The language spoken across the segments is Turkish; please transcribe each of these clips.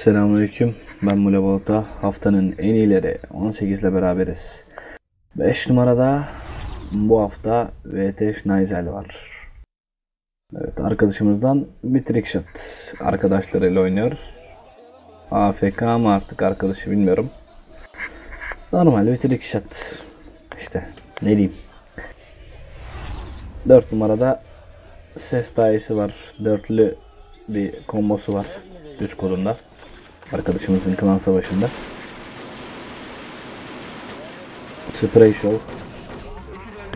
Selamünaleyküm. Ben Mule Balta. Haftanın en iyileri 18 ile beraberiz. 5 numarada bu hafta VT Schneizel var. Evet arkadaşımızdan bir trick shot arkadaşlarıyla oynuyor. AFK mı artık arkadaşı bilmiyorum. Normal bir trick shot. İşte ne diyeyim. 4 numarada ses dayısı var. Dörtlü bir kombosu var. Düz kolunda. Arkadaşımızın klan savaşında. Spray Show.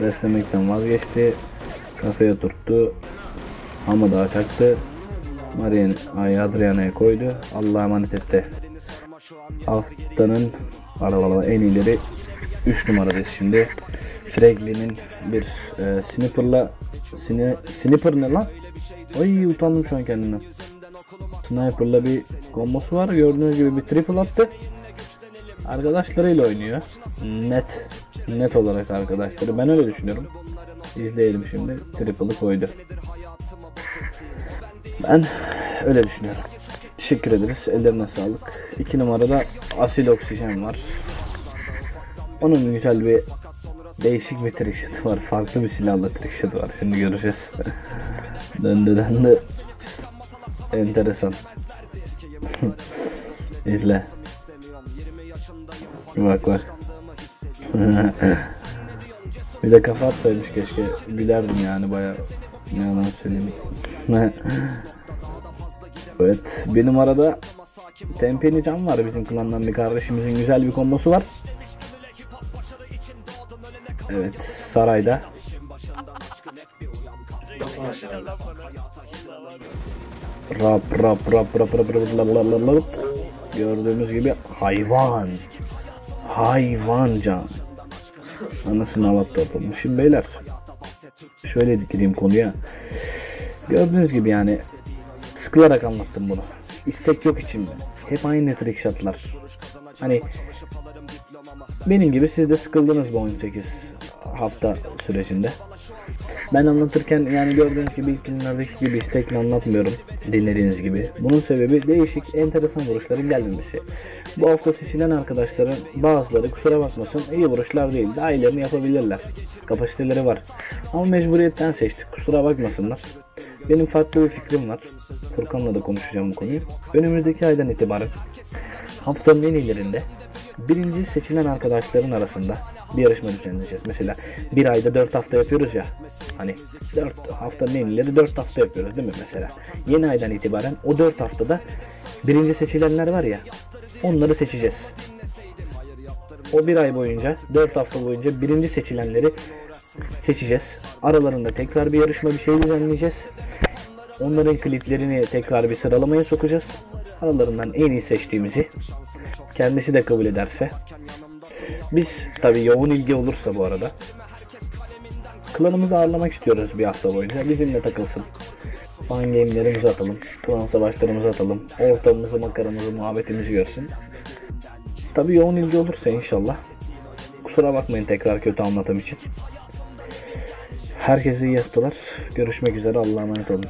Beslemekten vazgeçti. Kafaya turttu. Ama daha çaktı. Marian Ay Adriana'ya koydu. Allah'a emanet etti. Haftanın aralarında en iyileri 3 numaradayız şimdi. Franklin'in bir e, sniper'la sini, sniper ne lan? Ay utandım şu an kendimden. Sniper'la bir kombosu var. Gördüğünüz gibi bir triple attı. Arkadaşlarıyla oynuyor. Net. Net olarak arkadaşları. Ben öyle düşünüyorum. İzleyelim şimdi. Triple'ı koydu. Ben öyle düşünüyorum. Teşekkür ederiz. Ellerine sağlık. 2 numarada asil oksijen var. Onun güzel bir değişik bir trickshot var. Farklı bir silahla trickshot var. Şimdi göreceğiz. döndü döndü. Enteresan. İzle. Bak bak. bir de kafa atsaymış keşke. Gülerdim yani baya. Ne yalan söyleyeyim. evet. Bir numarada Tempeni Can var bizim klandan bir kardeşimizin güzel bir kombosu var. Evet sarayda. Rap rap rap rap rap rap rap rap rap rap. Gördüğümüz gibi hayvan. Hayvan can. Anasını alattı ortamı. Şimdi beyler. Şöyle gireyim konuya. Gördüğünüz gibi yani sıkılarak anlattım bunu. İstek yok içimde. Hep aynı trick shotlar. Hani benim gibi siz de sıkıldınız bu 18 hafta sürecinde. Ben anlatırken yani gördüğünüz gibi ilk günlerdeki gibi istekli anlatmıyorum dinlediğiniz gibi. Bunun sebebi değişik enteresan vuruşların gelmemesi. Bu hafta seçilen arkadaşların bazıları kusura bakmasın iyi vuruşlar değil daha iyilerini yapabilirler. Kapasiteleri var. Ama mecburiyetten seçtik kusura bakmasınlar. Benim farklı bir fikrim var. Furkan'la da konuşacağım bu konuyu. Önümüzdeki aydan itibaren haftanın en iyilerinde birinci seçilen arkadaşların arasında bir yarışma düzenleyeceğiz. Mesela bir ayda 4 hafta yapıyoruz ya. Hani 4 haftanın en iyileri 4 hafta yapıyoruz değil mi mesela? Yeni aydan itibaren o 4 haftada birinci seçilenler var ya onları seçeceğiz. O bir ay boyunca 4 hafta boyunca birinci seçilenleri seçeceğiz. Aralarında tekrar bir yarışma bir şey düzenleyeceğiz. Onların kliplerini tekrar bir sıralamaya sokacağız. Aralarından en iyi seçtiğimizi kendisi de kabul ederse. Biz tabi yoğun ilgi olursa bu arada klanımızı ağırlamak istiyoruz bir hafta boyunca. Bizimle takılsın. Fan game'lerimizi atalım klan savaşlarımızı atalım ortamımızı makaramızı muhabbetimizi görsün. Tabi yoğun ilgi olursa inşallah. Kusura bakmayın tekrar kötü anlatım için. Herkese iyi haftalar. Görüşmek üzere. Allah'a emanet olun